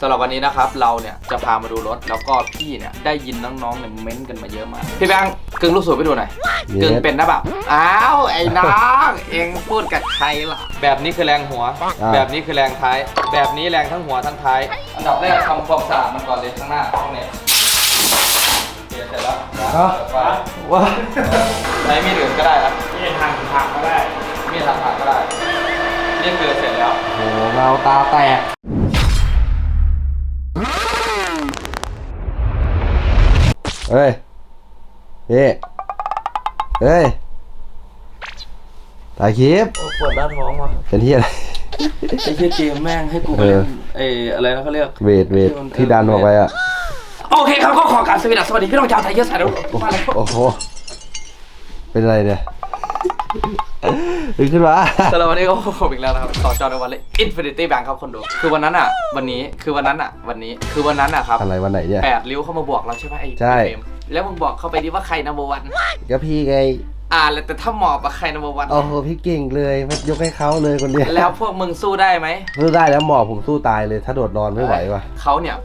สำหรับวันนี้นะครับเราเนี่ยจะพามาดูรถแล้วก็พี่เนี่ยได้ยินน้องๆเนี่ยเม้นต์กันมาเยอะมากพี่แบงค์กึ่งลูกสูบไปดูหน่อยเย็ดกึ่งเป็นนะแบบอ้าวไอ้น้องเองพูดกับใครล่ะแบบนี้คือแรงหัวแบบนี้คือแรงท้าย แบบนี้แรงทั้งหัวทั้งท้าย อันดับแรกทำความสะอาดมันก่อนเลยข้างหน้าตรงนี้เดี๋ยวเสร็จแล้วฮะไปว้าใช้มีดอื่นก็ได้นะนี่ทางทางก็ได้ มีดทำผักก็ได้นี่คือเสร็จแล้วโหเงาตาแตก เฮ้ยเฮ้เฮ้ยถ่ายคลิปปวดหน้าท้องว่ะเป็นที่อะไร ไอ้เชี่ยเกมแม่งให้กูไปเออเล่นไอ้อะไรนะเขาเรียกเวทเวทที่ดันออกไปอะ โอเคครับก็ขอกรารสวัสดีสวัสดีพี่น้องชาวไทยเยอะสายแล้วมาเลยโอ้โห เป็นอะไรเนี่ย ดึงขึ้นมาสำหรับวันนี้ก็พบผมอีกแล้วนะครับต่อจอในวันเลย Infinity Bank ครับคนดู คือวันนั้นอะ วันนี้คือวันนั้นอะ วันนี้คือวันนั้นอะครับอะไรวันไหนเนี่ยแปดริ้วเข้ามาบอกเราใช่ไหมไอ้ใช่เฟรมแล้วมึงบอกเข้าไปดิว่าใครนัมเบอร์วันก็พี่ไง อ่าแล้วแต่ถ้าหมอบอะใครนัมเบอร์วันโอ้โหพี่เก่งเลยไม่ยกให้เขาเลยคนเดียวแล้วพวกมึงสู้ได้ไหมสู้ได้แล้วหมอบผมสู้ตายเลย ถ้าโดดนอนไม่ไหวว่ะเขาเนี่ย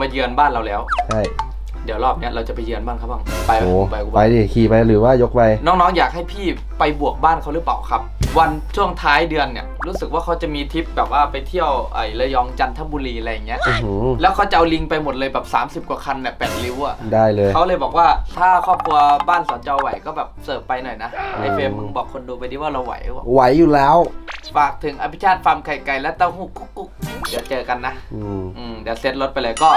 มาเยือนบ้านเราแล้ว ใช่ เดี๋ยวรอบเนี้ยเราจะไปเยือนบ้านเขาบ้างไปโอ้ไปกูไปดิขี่ไปหรือว่ายกไป น้องๆอยากให้พี่ไปบวกบ้านเขาหรือเปล่าครับ วันช่วงท้ายเดือนเนี่ยรู้สึกว่าเขาจะมีทริปแบบว่าไปเที่ยวไอ้ระยองจันทบุรีอะไรอย่างเงี้ยอื้อหือแล้วเขาจะเอาลิงไปหมดเลยแบบ 30 กว่าคันเนี่ยแปดริ้วอะ ได้เลย เขาเลยบอกว่าถ้าครอบครัวบ้านสอนเจ้าไหวก็แบบเสิร์ฟไปหน่อยนะไอเฟรมมึงบอกคนดูไปดิว่าเราไหววะไหวอยู่แล้วฝากถึงอภิชาติฟาร์มไข่ไก่และเต้าหู้กุ๊กกุ๊กเดี๋ยวเจอกันนะ อืมอืมเดี๋ยวเซ็ตรถไปเลยก็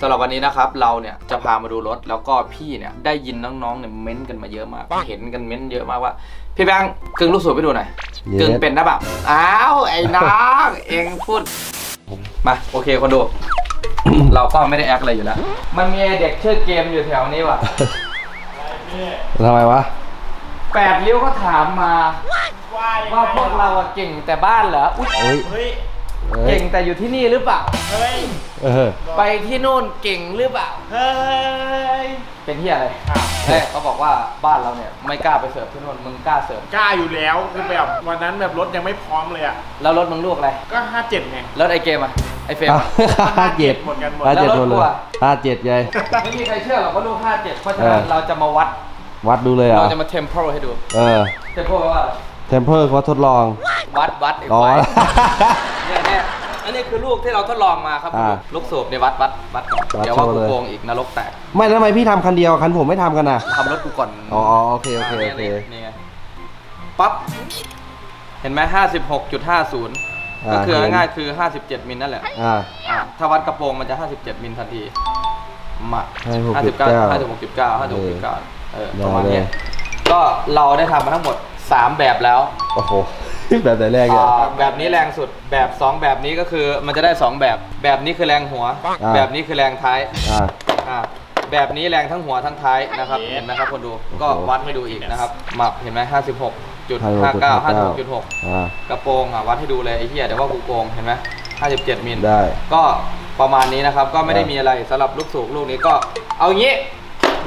สำหรับวันนี้นะครับเราเนี่ยจะพามาดูรถแล้วก็พี่เนี่ยได้ยินน้องๆเนี่ยเม้นต์กันมาเยอะมาก เห็นกันเม้นต์เยอะมากว่า พี่แบงค์กึ่งลูกสูบไปดูหน่อยเย็ด กึ่งเป็นนะแบบอ้าวไอ้น้องเองพูดมาโอเคคนดู เราก็ไม่ได้แอคอะไรอยู่แล้วมันมีเด็กชื่อเกมอยู่แถวนี้ว่ะ ทำไมวะ แปดริ้วก็ถามมาว่าว่าพวกเราอะเก่งแต่บ้านเหรออุ๊ยเฮ้ย เฮ้ยเฮ้ยเก่งแต่อยู่ที่นี่หรือเปล่า เฮ้ย เออ ไปที่นู่นเก่งหรือเปล่า เฮ้ย เป็นที่อะไรอ้าวเอ้ยเขาบอกว่าบ้านเราเนี่ยไม่กล้าไปเสิร์ฟที่นู่นมึงกล้าเสิร์ฟกล้าอยู่แล้วคือแบบวันนั้นแบบรถยังไม่พร้อมเลยอะแล้วรถมึงลูกอะไร ก็57ไง รถไอเกมอะไอเฟรมอะห้าเจ็ดหมดกันหมดห้าเจ็ดแล้วหรมถดกูเลยอะห้าเจ็ดไงไม่มีใครเชื่อหรอกว่าลูก57เพราะฉะนั้นเออเราจะมาวัด วัดดูเลยเหรเราอะจะมาเทมเพลให้ดู เออ เทมเพลแปลว่าอะไรเทมเพอร์เขาทดลอง วัดวัดไอ้อ๋อไฟเนี่ยเนี่ยอันนี้คือลูกที่เราทดลองมาครับอ่าลูกสูบเนี่ยวัดวัดวัดก่อนวัดเดี๋ยวว่าโชว์กูเลย โกงอีกนรกแตกไม่แล้วทำไมพี่ทำคันเดียวคันผมไม่ทำกันอะทำรถกูก่อนอ๋ออ๋อโอเคโอเคโอเค นี่ไงปั๊บเห็นไหมห้าสิบหกจุดห้าศูนย์อ่าก็คือเห็น ง่ายๆคือห้าสิบเจ็ดมิลนั่นแหละอ่า อ่าถ้าวัดกระโปรงมันจะห้าสิบเจ็ดมิลทันทีมา56.9ห้าสิบเก้าห้าสิบหกจุดเก้าห้าสิบหกจุดเก้าเออได้ประมาณเลยเนี้ยก็เราได้ทำมาทั้งหมดสามแบบแล้ว โอ้โห แบบไหนแรกเนี่ย อ่าแบบนี้แรงสุดแบบสองแบบนี้ก็คือมันจะได้สองแบบ แบบนี้คือแรงหัว อ่า แบบนี้คือแรงท้ายอ่า อ่าแบบนี้แรงทั้งหัวทั้งท้ายนะครับเห็นไหมครับคนดูก็วัดให้ดูอีกนะครับมาเห็นไหมห้าสิบหกจุดห้าเก้าห้าสิบหกจุดหก อ่า กระโปรงอะวัดให้ดูเลยไอ้เหี้ยเดี๋ยวว่ากูโกงเห็นไหมห้าสิบเจ็ดมิลได้ก็ประมาณนี้นะครับ ก็ไม่ได้อ่ามีมีอะไรสำหรับลูกสูบลูกนี้ก็เอางี้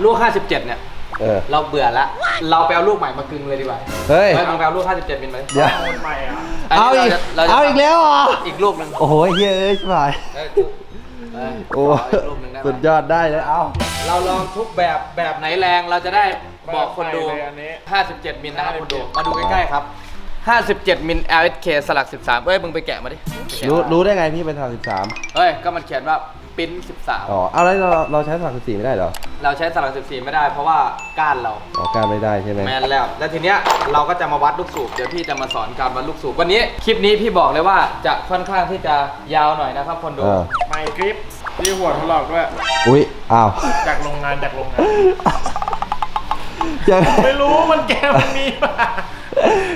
ลูก 57 เนี่ย เออ เราเบื่อละ เราไปเอาลูกใหม่มากึงเลยดีกว่าเฮ้ยเฮ้ยมึงไปเอาลูก 57มิลไหมเดี๋ยวคนใหม่อะนเอานี้อีกรจะรจะเอาอีกแล้วเหรอ อีกลูกหนึ่งโอ้โหเฮ้ยเอ้ยชิบหายเอ้ยกูเอ้ยโอ้ขอีกลูกหนึ่งได้ไหมสุดยอดได้เลยเอ้าเราลองทุกแบบแบบไหนแรงเราจะได้บอกคนดูเลยอันนี้ 57มิลนะครับคนดู มาดูใกล้ๆครับ 57มิล LSK สลัก 13เอ้ยมึงไปแกะมาดิไปแกะรู้มารู้ได้ไงพี่เป็นสามสิบสามเฮ้ย ก็มันเขียนว่า ปิ้นอ๋อเอาแล้วเราเราใช้สามสิบสี่ไม่ได้เหรอ13เราใช้สลัก14 ไม่ได้เพราะว่าก้านเราอ๋อการไม่ได้ใช่ไหมแมนแล้ว แล้วทีเนี้ยเราก็จะมาวัดลูกสูบ เดี๋ยวพี่จะมาสอนการวัดลูกสูบ วันนี้คลิปนี้พี่บอกเลยว่าจะค่อนข้างที่จะยาวหน่อยนะครับคนดู เออใหม่คลิปที่หัวทดลอกด้วย อุ้ยอ้าวจากโรงงานจากโรงงาน ยังไม่รู้มันแก้มันมีป่ะ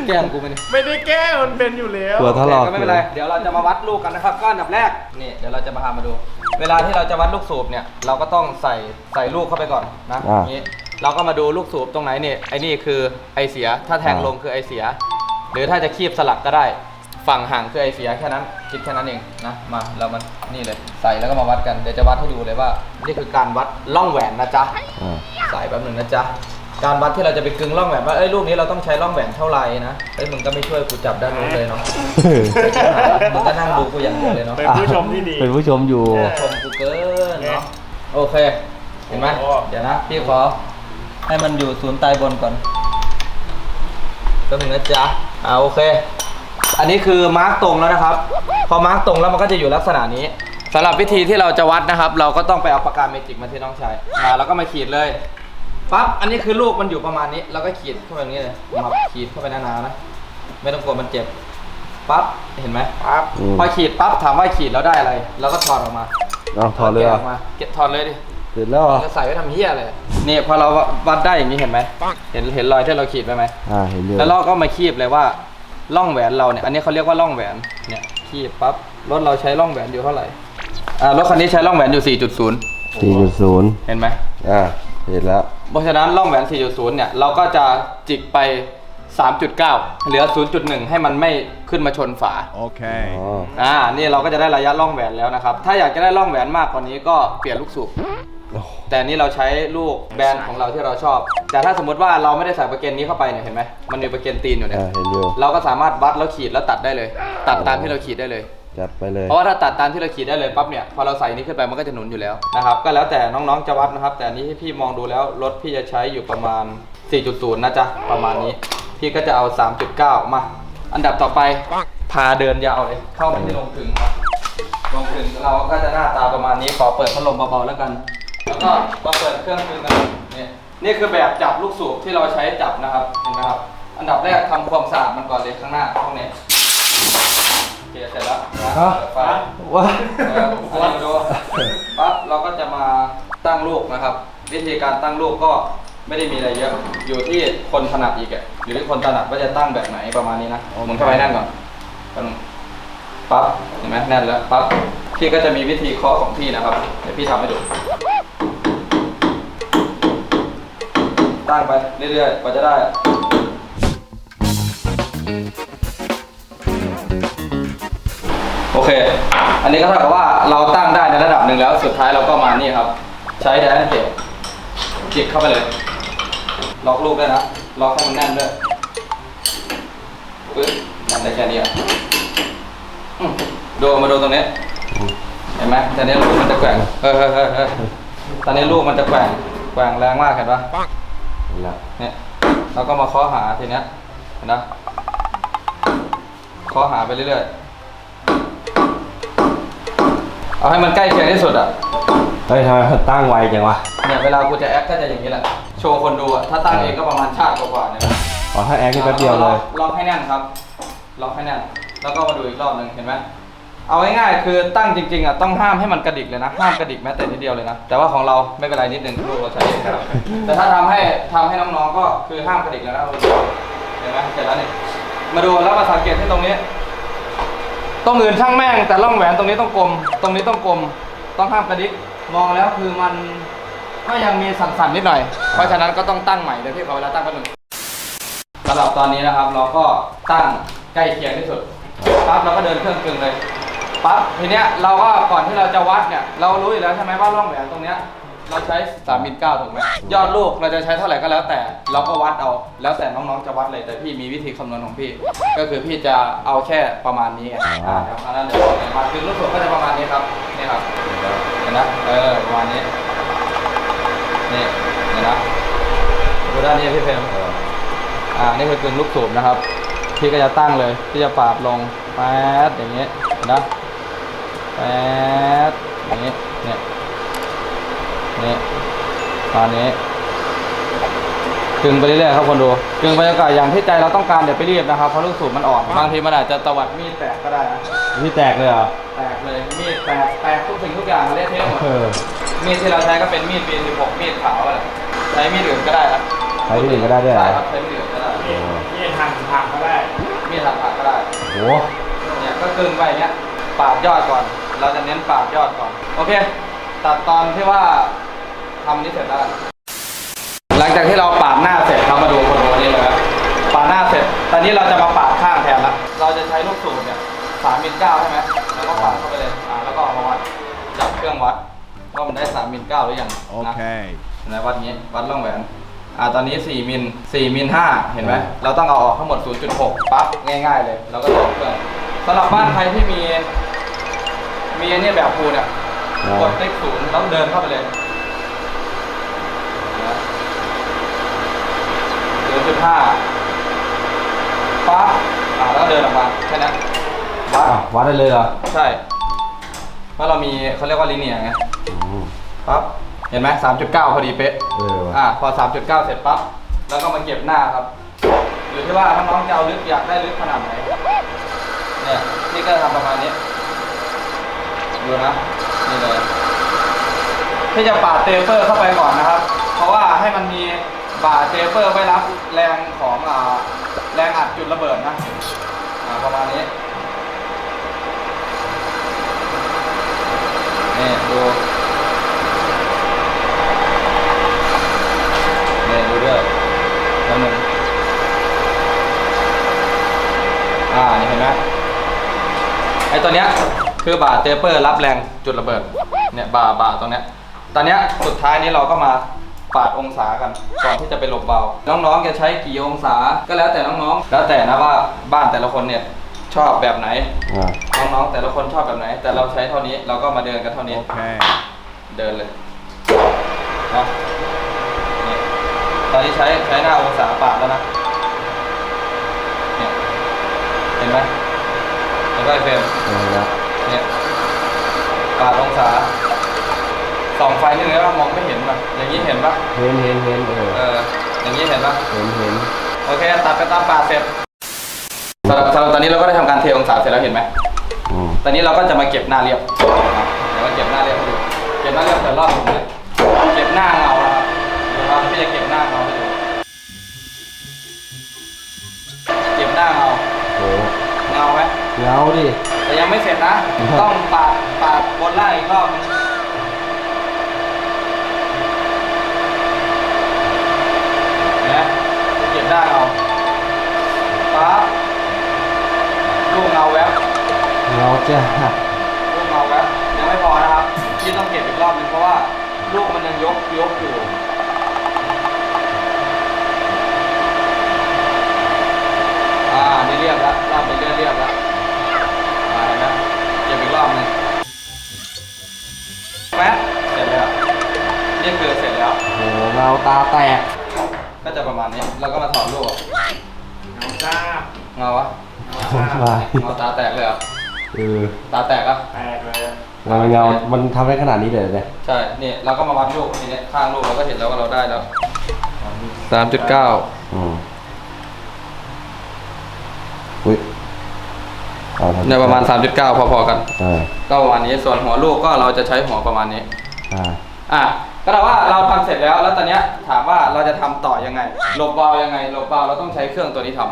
แกล้งกูไปนี่ไม่ได้แก้มันเป็นอยู่แล้ว หัวทะลอก ก็ไม่เป็นไร เดี๋ยวเราจะมาวัดลูกกันนะครับก็อันดับแรก นี่เดี๋ยวเราจะมาพามาดู เวลาที่เราจะวัดลูกสูบเนี่ย เราก็ต้องใส่ใส่ลูกเข้าไปก่อนนะอ่าอย่างนี้เราก็มาดูลูกสูบตรงไหนเนี่ยไอ้นี่คือไอเสียถ้าแทงอ่า ลงคือไอเสีย หรือถ้าจะคีบสลักก็ได้ ฝั่งห่างคือไอเสียแค่นั้นคิดแค่นั้นเองนะมาเรามันนี่เลยใส่แล้วก็มาวัดกันเดี๋ยวจะวัดให้ดูเลยว่า นี่คือการวัดล่องแหวนนะจ๊ะ อ่าใส่แป๊บหนึ่งนะจ๊ะ การวัดที่เราจะไปกึงร่องแหวนว่าเอ้ยลูกนี้เราต้องใช้ร่องแหวนเท่าไหร่นะเอ้ยมึงก็ไม่ช่วยกูจับด้านนู้นเลยเนาะมึงก็นั่งดูกูอย่างเดียวเลยเนาะเป็นผู้ชมที่ดี เป็นผู้ชมอยู่ชมกูเกินเนาะโอเค เห็นไหมโอ้เดี๋ยวนะพี่ขอ ให้มันอยู่ศูนย์ใตายบนก่อนก็ถึงนะจ๊ะอ่าโอเค อันนี้คือมาร์กตรงแล้วนะครับ พอมาร์กตรงแล้วมันก็จะอยู่ลักษณะนี้สำหรับวิธีที่เราจะวัดนะครับ เราก็ต้องไปเอาปากกาเมจิกมาที่น้องชายมาแล้วก็มาขีดเลย ปั๊บอันนี้คือลูกมันอยู่ประมาณนี้เราก็ขีดเข้าไปอย่างนี้เลยมาขีดเข้าไปหนาๆนะไม่ต้องกลัวมันเจ็บปั๊บเห็นไหมปั๊บอืม พอขีดปั๊บถามว่าขีดแล้วได้อะไรเราก็ถอดออกมาเอาถอดเลยเหรแกะอะออกมาเก็บถอดเลยดิเสร็จแล้วเหรอจะใส่ไว้ทำเหี้ยเลยนี่พอเราวัดได้อย่างนี้เห็นไหมเห็นเห็นรอยที่เราขีดไปไหม อ่าเห็นอยู่แล้วเราก็มาคีบเลยว่าร่องแหวนเราเนี่ย อันนี้เขาเรียกว่าร่องแหวนเนี่ยคีบปั๊บรถเราใช้ร่องแหวนอยู่เท่าไหร่อ่ารถคันนี้ใช้ร่องแหวนอยู่ 4.0 สี่จุดศูนย์เห็นไหมอ่า เห็นแล้ว เพราะฉะนั้นร่องแหวน 4.0 เนี่ย เราก็จะจิกไป 3.9 เหลือ 0.1 ให้มันไม่ขึ้นมาชนฝาอ๋อ อ่า นี่เราก็จะได้ระยะร่องแหวนแล้วนะครับ ถ้าอยากจะได้ร่องแหวนมากกว่านี้ก็เปลี่ยนลูกสูบ แต่นี่เราใช้ลูกแบรนด์ของเราที่เราชอบ แต่ถ้าสมมติว่าเราไม่ได้ใส่ประเก็นนี้เข้าไปเนี่ยเห็นไหม มันมีประเก็นตีนอยู่เนี่ย อ่าเห็นอยู่ เราก็สามารถวัดแล้วขีดแล้วตัดได้เลย ตัดตามที่เราขีดได้เลย จัดไปเลย เพราะว่าถ้าตัดตามที่เราขีดได้เลยปั๊บเนี่ยพอเราใส่นี้ขึ้นไปมันก็จะหนุนอยู่แล้วนะครับก็แล้วแต่น้องๆจะวัดนะครับ แต่อันนี้ที่พี่มองดูแล้วรถพี่จะใช้อยู่ประมาณ 4.0 นะจ๊ะประมาณนี้ พี่ก็จะเอา 3.9 มา อันดับต่อไปพาเดินยาวเลยเข้าไปที่โรงกลึงครับโรงกลึงเราก็จะหน้าตาประมาณนี้ขอเปิดพัดลมเบาๆแล้วกัน แล้วก็มาเปิดเครื่องกลึงกันนี่นี่คือแบบจับลูกสูบที่เราใช้จับนะครับเห็นไหมครับอันดับแรกทำความสะอาดมันก่อนเลยข้างหน้าตรงนี้ เคเสร็จแล้วนะฮะเปิดไฟว้าเอออันนี้มาดูปั๊บเราก็จะมาตั้งลูกนะครับ วิธีการตั้งลูกก็ไม่ได้มีอะไรเยอะ อยู่ที่คนถนัดอีกอะอยู่ที่คนถนัดว่าจะตั้งแบบไหนประมาณนี้นะหมุนเข้าไปแน่นก่อนปั๊บปั๊บเห็นไหมแน่นแล้วปั๊บพี่ก็จะมีวิธีเคาะของพี่นะครับเดี๋ยวพี่ทำให้ดู ตั้งไปเรื่อยๆกว่าจะได้ โอเค อันนี้ก็เท่ากับว่าเราตั้งได้ในระดับหนึ่งแล้ว สุดท้ายเราก็มานี่ครับ ใช้แดนเก็บจิกเข้าไปเลย ล็อกลูกด้วยนะ ล็อกให้มันแน่นด้วยปึ๊บแน่นได้แค่นี้อะอืมดูมาดูตรงนี้ เห็นไหมตอนนี้ลูกมันจะแกว่งเฮ้ยเฮ้ยเฮ้ยเฮ้ยตอนนี้ลูกมันจะแกว่ง แกว่งแรงมากเห็นปะเห็นแล้วเนี่ยเราก็มาเคาะหาทีเนี้ยเห็นนะเคาะหาไปเรื่อยๆ เอาให้มันใกล้เคียงที่สุดอะเฮ้ยทำไมมันตั้งไวจังวะเนี่ยเวลากูจะแอคก็จะอย่างนี้แหละ โชว์คนดูอะ ถ้าตั้งเองก็ประมาณชาติกว่าๆเนี่ยอ๋อถ้าแอคนี่แป๊บเดียวเลยล็อกให้แน่นครับล็อกให้แน่น แล้วก็มาดูอีกรอบหนึ่งเห็นไหมเอาง่ายๆคือตั้งจริงๆอะต้องห้ามให้มันกระดิกเลยนะห้ามกระดิกแม้แต่นิดเดียวเลยนะแต่ว่าของเราไม่เป็นไรนิดนึงลูกเราใช้เองครับแต่ถ้าทำให้ทำให้น้องๆก็คือห้ามกระดิกแล้วนะเห็นไหมเสร็จแล้วนี่มาดูแล้วมาสังเกตที่ตรงนี้ ตรงอื่นช่างแม่งแต่ร่องแหวนตรงนี้ต้องกลม ตรงนี้ต้องกลม ต้องห้ามกระดิกมองแล้วคือมันก็ยังมีสั่นๆนิดหน่อย เพราะฉะนั้นก็ต้องตั้งใหม่เดี๋ยวพี่ขอเวลาตั้งแป๊บนึงสำหรับตอนนี้นะครับเราก็ตั้งใกล้เคียงที่สุดปั๊บเราก็เดินเครื่องกลึงเลยปั๊บทีเนี้ยเราก็ก่อนที่เราจะวัดเนี่ยเรารู้อยู่แล้วใช่ไหมว่าร่องแหวนตรงเนี้ย เราใช้3มิลเก้าถูกไหมยอดลูกเราจะใช้เท่าไหร่ก็แล้วแต่ เราก็วัดเอา แล้วแต่น้องๆจะวัดเลยแต่พี่มีวิธีคำนวณของพี่ ก็คือพี่จะเอาแค่ประมาณนี้ไงอ่าเดี๋ยวคราวนั้นเดี๋ยวบอกเลยมาคือลูกสูบก็จะประมาณนี้ครับนี่ครับเห็นนะเออประมาณนี้นี่เห็นนะดูด้านนี้พี่เฟรมอ่านี่คือกึ่งลูกสูบนะครับ พี่ก็จะตั้งเลยพี่จะปาดลงแป๊ดอย่างเงี้ยเห็นนะแป๊ดอย่างเงี้ยเนี่ย นี่ตอนนี้กึ่งไปเรื่อยๆครับคนดูกึ่งบรรยากาศอย่างที่ใจเราต้องการเดี๋ยวไปรีบนะครับเพราะลูกสูบมันอ่อนบางทีมันอาจจะตวัดมีดแตกก็ได้นะนี่แตกเลยเหรอแตกเลยมีดแตกแตกทุกสิ่งทุกอย่างเละเทะหมดเออมีดที่เราใช้ก็เป็นมีด B16 มีดขาวอะไรใช้มีดอื่นก็ได้ครับใช้มีดอื่นก็ได้ด้วยเหรอใช่ครับใช้มีดอื่นก็ได้นี่นี่ทางทางก็ได้มีดหักผักก็ได้โหเนี่ยก็กึ่งไปอย่างเงี้ยปาดยอดก่อน เราจะเน้นปาดยอดก่อนโอเคตัดตอนที่ว่า ทำนี้เสร็จแล้วหลังจากที่เราปาดหน้าเสร็จเรามาดูคนดูนี้เลยครับปาดหน้าเสร็จ ตอนนี้เราจะมาปาดข้างแทนละเราจะใช้ลูกสูบเนี่ยสามมิลเก้าใช่ไหมแล้วก็ปาดเข้าไปเลยอ่าแล้วก็เอามาวัดจับเครื่องวัดว่ามันได้สามมิลเก้าหรือยังนะไหนวัดงี้วัดร่องแหวนอ่าตอนนี้4มิล4มิล5เห็นไหมเราต้องเอาออกทั้งหมด 0.6ปั๊บง่ายๆเลยเราก็ต่อเครื่องสำหรับบ้านใครที่มี มีอันนี้แบบพูเนี่ยกดเลขศูนย์แล้วเดินเข้าไปเลยศูนย์จุด ห้าปั๊บอ่าแล้วเดินออกมาแค่นั้นปั๊บอะวัดได้เลยเหรอใช่เพราะเรามีเขาเรียกว่าลิเนียไงอืมปั๊บเห็นไหมสามจุดเก้าพอดีเป๊ะ เออว่ะอ่าพอสามจุดเก้าเสร็จปั๊บ แล้วก็มาเก็บหน้าครับ อยู่ที่ว่าน้องๆจะเอาลึกอยากได้ลึกขนาดไหน เนี่ย นี่ก็ทำประมาณนี้ ดูนะ นี่เลยที่จะปาดเตเปอร์เข้าไปก่อนนะครับ เพราะว่าให้มันมี บาเตเปอร์ไว้รับแรงของอ่าแรงอัดจุดระเบิดนะอ่าประมาณนี้นี่ดูนี่ดูด้วยแล้วหนึ่งอ่านี่เห็นไหมไอ้ตัวเนี้ยคือบาเตเปอร์รับแรงจุดระเบิดเนี่ยบาร์บาตรงเนี้ยตอนเนี้ยสุดท้ายนี้เราก็มา ปาดองศากันก่อนที่จะไปหลบเบาน้องๆจะใช้กี่องศาก็แล้วแต่น้องๆ แล้วแต่นะว่าบ้านแต่ละคนเนี่ยชอบแบบไหน อ่าน้องๆแต่ละคนชอบแบบไหน แต่เราใช้เท่านี้เราก็มาเดินกันเท่านี้ Okay. เดินเลยนะนี่ตอนนี้ใช้ใช้หน้าองศาปาดแล้วนะเนี่ยเห็นไหมเห็นไหมเฟรมเออละเนี่ยปาดองศา ส่องไฟนี่เลยว่ามองไม่เห็นป่ะอย่างนี้เห็นป่ะเห็นเห็นเห็นเออเอออย่างนี้เห็นป่ะเห็นเห็นโอเคตัดไปตามปาดเสร็จสำหรับสำหรับตอนนี้เราก็ได้ทำการเทองศาเสร็จแล้วเห็นไหมอืมตอนนี้เราก็จะมาเก็บหน้าเรียบนะครับเดี๋ยวมาเก็บหน้าเรียบให้ดูเก็บหน้าเรียบแต่รอบหนึงเลยเก็บหน้าเงานะครับเดี๋ยวเราพี่จะเก็บหน้าเงาให้ดูเก็บหน้าเงาโหเงาไหม เงาดิแต่ยังไม่เสร็จนะ ต้องปาดปาดบนล่างอีกรอบนึงเห็นไหมเก็บหน้าเงาปั๊บลูกเงาแวบ เงา จ้าลูกเงาแวบยังไม่พอนะครับที่ต้องเก็บอีกรอบนึงเพราะว่าลูกมันยังยกยกอยู่อ่านี่เรียบแล้วรอบนี้เรียบเรียบแล้วอ่าเห็นไหมเก็บอีกรอบนึงแป๊บเสร็จแล้วนี่คือเสร็จแล้วโหเงาตาแตกก็จะประมาณนี้แล้วก็มาถอดลูกออกเอาจ้าเงาวะโอ้ยเงาตาแตกเลยเหรอ เออตาแตกอะ แตกเลยเงาเงามันทำได้ขนาดนี้เลยเหรอเนี่ยใช่นี่เราก็มาวัดลูกทีนี้ข้างลูกเราก็เห็นแล้วว่าเราได้แล้วสามจุดเก้าอืมอุ้ยเอาทำเนี่ยประมาณ3.9พอๆกัน เออก็ประมาณนี้ ส่วนหัวลูกก็เราจะใช้หัวประมาณนี้ อ่าอะ ก็แต่ว่าเราทำเสร็จแล้ว แล้วตอนเนี้ยถามว่าเราจะทำต่อยังไง หลบวาล์วยังไง หลบวาล์วเราต้องใช้เครื่องตัวนี้ทอ่า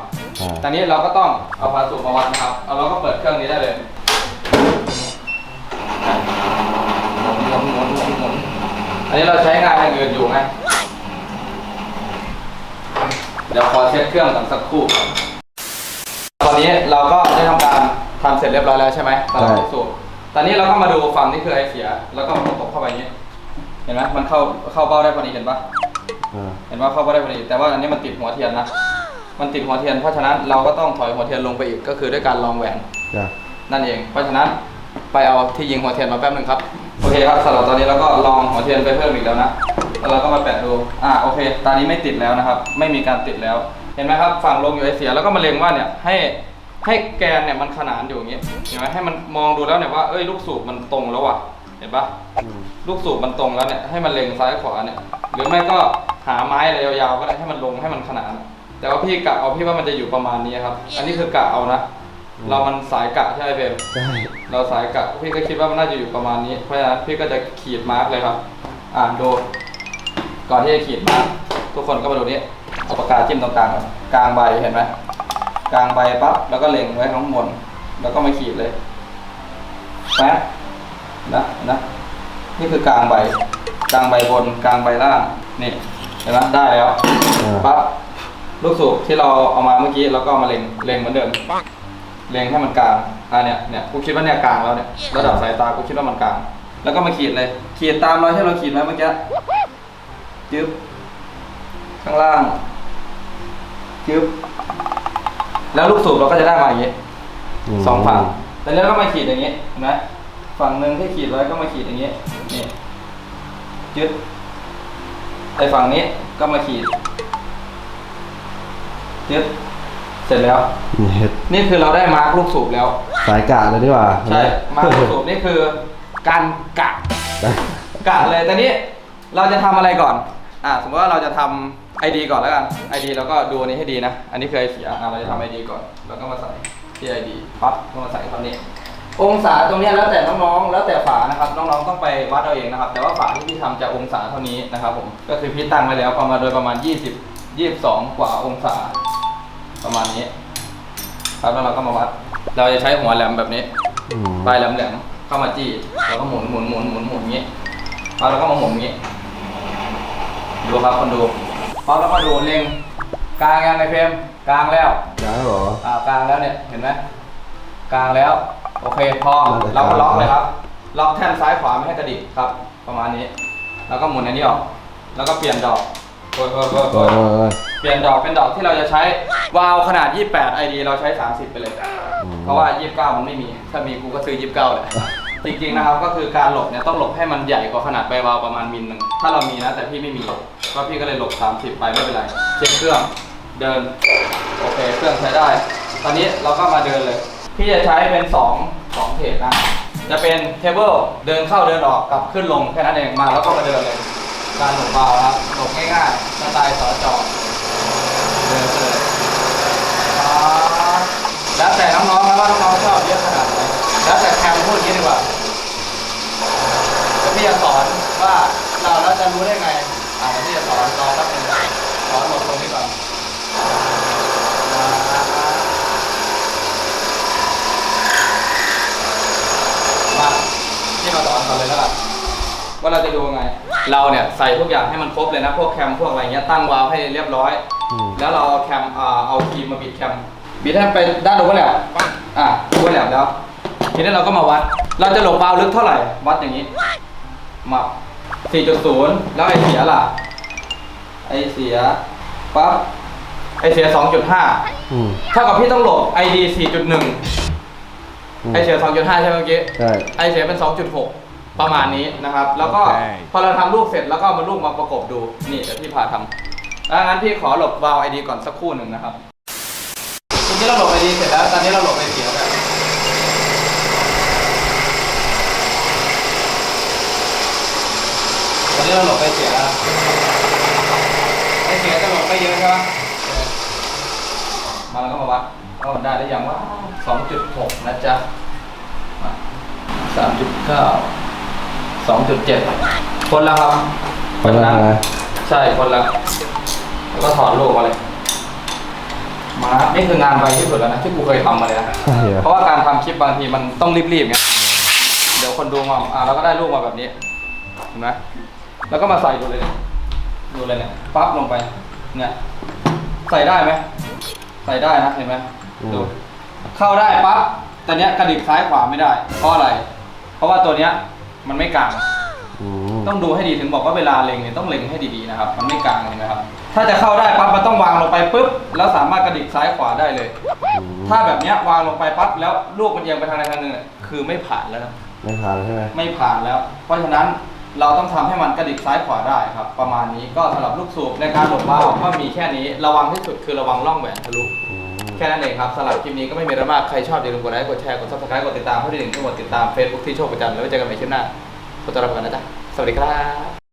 ำตอนนี้เราก็ต้องเอาพาสูบมาวัดนะครับ เอาเราก็เปิดเครื่องนี้ได้เลย อันนี้เราใช้งานอย่างอื่นอยู่ไง เดี๋ยวขอเช็ดเครื่องก่อนสักครู่ ตอนนี้เราก็ได้ทำการทำเสร็จเรียบร้อยแล้วใช่ไหมสำหรับใช่ลูกสูบตอนนี้เราก็มาดูฝั่งนี้คือไอเสีย แล้วก็มันตกเข้าไปอย่างนี้ เห็นไหมมันเข้าเข้าเบ้าได้พอดีเห็นปะ อ่าเห็นว่าเข้าเบ้าได้พอดีแต่ว่าอันนี้มันติดหัวเทียนนะ มันติดหัวเทียนเพราะฉะนั้นเราก็ต้องถอยหัวเทียนลงไปอีกก็คือด้วยการลองแหวน จ้ะ นั่นเอง เพราะฉะนั้นไปเอาที่ยิงหัวเทียนมาแป๊บหนึ่งครับ โอเคครับสำหรับตอนนี้เราก็ลองหัวเทียนไปเพิ่มอีกแล้วนะแล้วเราก็มาแปะดู อ่าโอเค ตอนนี้ไม่ติดแล้วนะครับ ไม่มีการติดแล้ว เห็นไหมครับ ฝั่งลงอยู่ไอเสียแล้วก็มาเล็งว่าเนี่ยให้ให้แกนเนี่ยมันขนานอยู่อย่างนี้เห็นไหมให้มันมองดูแล้วเนี่ยว่าเอ้ยลูกสูบมันตรงแล้วว่ะ เห็นปะลูกสูบมันตรงแล้วเนี่ยให้มันเล็งซ้ายขวาเนี่ยหรือไม่ก็หาไม้อะไรยาวๆก็ได้ให้มันลงให้มันขนาน แต่ว่าพี่กะเอาพี่ว่ามันจะอยู่ประมาณนี้ครับ อันนี้คือกะเอานะ เรามันสายกะใช่ไหมเบมใช่เราสายกะพี่ก็คิดว่ามันน่าจะอยู่ประมาณนี้ เพราะฉะนั้นพี่ก็จะขีดมาร์กเลยครับ อ่านดูก่อนที่จะขีดมาร์กทุกคนก็มาดูนี้เอาปากกาจิ้มตรงกลางก่อนกลางใบเห็นไหมกลางใบปั๊บแล้วก็เล็งไว้ข้างบนแล้วก็มาขีดเลยแป๊ะนะนะนี่คือกลางใบ กลางใบบนกลางใบล่างนี่เห็นไหมได้แล้วอ่าปั๊บลูกสูบที่เราเอามาเมื่อกี้เราก็เอามาเล็งเล็งเหมือนเดิม เล็งให้มันกลางอ่าเนี่ยเนี่ยกูคิดว่าเนี่ยกลางแล้วเนี่ยระดับสายตากูคิดว่ามันกลาง แล้วก็มาขีดเลย ขีดตามรอยที่เราขีดไว้เมื่อกี้จึ๊บข้างล่างจึ๊บแล้วลูกสูบเราก็จะได้มาอย่างนี้มสองฝั่งแล้วเราก็มาขีดอย่างนี้เห็นไหมฝั่งหนึ่งที่ขีดไว้ก็มาขีดอย่างนี้นี่ยึดไอฝั่งนี้ก็มาขีดยึด เสร็จแล้ว นี่เฮ็ดนี่คือเราได้มาร์กลูกสูบแล้ว สายกะเลยดีกว่าใช่มาร์กลูกสูบนี่คือ การกะกะเลยแต่นี้เราจะทำอะไรก่อน อ่าสมมติว่าเราจะทำ ID ก่อนแล้วกัน ID เราก็ดูอันนี้ให้ดีนะ อันนี้เคยเสียอ่าเราจะทำ ID ก่อนเราก็มาใส่ที่ ID ปั๊บก็มาใส่เท่านี้ องศาตรงเนี้ยแล้วแต่น้องๆ แล้วแต่ฝานะครับ น้องๆ ต้องไปวัดเอาเองนะครับ แต่ว่าฝาที่พี่ทำจะองศาเท่านี้นะครับผม ก็คือพี่ตั้งไว้แล้วประมาณโดยประมาณ 20 22 กว่าองศา ประมาณนี้ ครับแล้วเราก็มาวัด เราจะใช้หัวแหลมแบบนี้อืมปลายแหลมๆเข้ามาจี้แล้วก็หมุนหมุนหมุนหมุนหมุนอย่างนี้พอแล้วก็มาหมุนอย่างนี้ ดูครับคนดูพอแล้วก็ดูเล็งกลางยังในเฟรมกลางแล้ว จ้าเหรอ อ่ากลางแล้วเนี่ยเห็นไหมกลางแล้ว โอเคพอมันจะเราก็ล็อกกลาง เลยครับ ล็อกแท่นซ้ายขวาไม่ให้กระดิกครับ ประมาณนี้ แล้วก็หมุนอันนี้ออก แล้วก็เปลี่ยนดอกโอ้ยโอ้ยโอ้ยเอโอ้ยอเออเออเปลี่ยนดอกเป็นดอกที่เราจะใช้วาล์วขนาด 28 ID เราใช้ 30 ไปเลยอืมเพราะว่า 29 มันไม่มี ถ้ามีกูก็ซื้อ 29เลยจริงๆนะครับก็คือการหลบเนี่ยต้องหลบให้มันใหญ่กว่าขนาดใบวาล์วประมาณมิลหนึ่งถ้าเรามีนะแต่พี่ไม่มีก็พี่ก็เลยหลบ 30 ไปไม่เป็นไร เช็คเครื่องเดินโอเคเครื่องใช้ได้ ตอนนี้เราก็มาเดินเลย พี่จะใช้เป็น 2 2เพจนะ จะเป็นเทเบิลเดินเข้าเดินออกกับขึ้นลงแค่นั้นเองมาแล้วก็มาเดินเลย การหลบเบาครับหลบง่ายๆสไตล์สอจอเดินไปเลยป๊าด แต่น้องๆนะว่าน้องๆชอบเยอะขนาดไหนแล้วแต่แคมพูดอย่างนี้ดีกว่าพี่จะสอนว่าเราแล้วจะรู้ได้ไงอ่าพี่จะสอนรอแป๊บนึงสอนหลบตรงนี้ก่อนมาพี่มาสอนก่อนเลยแล้วกันว่าเราจะดูยังไง เราเนี่ยใส่ทุกอย่างให้มันครบเลยนะพวกแคมพวกอะไรเงี้ยตั้งวาล์วให้เรียบร้อย แล้วเราเอาแคมเอาครีมมาบิดแคม บิดให้ไปด้านโอเวอร์แลปอะโอเวอร์แลปแล้ว ทีนี้เราก็มาวัด เราจะหลบวาล์วลึกเท่าไหร่ วัดอย่างนี้ มา4.0 แล้วไอเสียล่ะ ไอเสียปั๊บ ไอเสีย 2.5 อืมเท่ากับพี่ต้องหลบ ID 4.1มไอเสีย 2.5 ใช่ไหมเมื่อกี้ ใช่ ไอเสียเป็น 2.6 ประมาณนี้นะครับ แล้วก็โอเค พอเราทำลูกเสร็จแล้วก็เอามาลูกมาประกบดู นี่เดี๋ยวพี่พาทำอะงั้นพี่ขอหลบวาล์วไอดีก่อนสักครู่หนึ่งนะครับที นี้เราหลบไอดีเสร็จแล้ว ตอนนี้เราหลบไอเสียแล้วตอนนี้เราหลบไอเสียแล้วไอเสียจะหลบไม่เยอะใช่ไหมมาแล้วก็มาวัดว่ามันได้หรือยังว่า2.6นะจ๊ะสามจุดเก้าสองจุดเจ็ดคนละครับคนละนะใช่คนละแล้วก็ถอดลูกมาเลย มานี่คืองานไวที่สุดแล้วนะที่กูเคยทำมาเลยนะใช่เหรอ เพราะว่าการทำคลิปบางทีมันต้องรีบๆไงเดี๋ยวคนดูมาอ่าเราก็ได้ลูกมาแบบนี้เห็นไหมแล้วก็มาใส่ดูเลยเนี่ยดูเลยเนี่ยปั๊บลงไปเนี่ยใส่ได้ไหมใส่ได้นะเห็นไหมดู เข้าได้ปั๊บแต่เนี้ยกระดิกซ้ายขวาไม่ได้ เพราะอะไร เพราะว่าตัวเนี้ยมันไม่กลาง อืมต้องดูให้ดีถึงบอกว่าเวลาเล็งเนี่ยต้องเล็งให้ดีๆนะครับ มันไม่กลางเห็นไหมครับ ถ้าจะเข้าได้ปั๊บมันต้องวางลงไปปุ๊บแล้วสามารถกระดิกซ้ายขวาได้เลยอืมถ้าแบบเนี้ยวางลงไปปั๊บแล้วลูกมันเอียงไปทางใดทางหนึ่งเนี่ยคือไม่ผ่านแล้วนะไม่ผ่านใช่ไหมไม่ผ่านแล้ว เพราะฉะนั้นเราต้องทำให้มันกระดิกซ้ายขวาได้ครับ ประมาณนี้ก็สำหรับลูกสูบในการหลบว่าวก็มีแค่นี้ระวังที่สุดคือระวังร่องแหวนทะลุ อืม แค่นั้นเองครับสำหรับคลิปนี้ก็ไม่มีอะไรมาก ใครชอบอย่าลืมกดไลค์ กดแชร์ กด subscribe กดติดตามเพื่อที่หนึ่งทั้งหมดติดตาม Facebook ที่โชคประจันทร์แล้วไว้เจอกันใหม่คลิปหน้าขอต้อนรับกันนะจ๊ะ สวัสดีครับ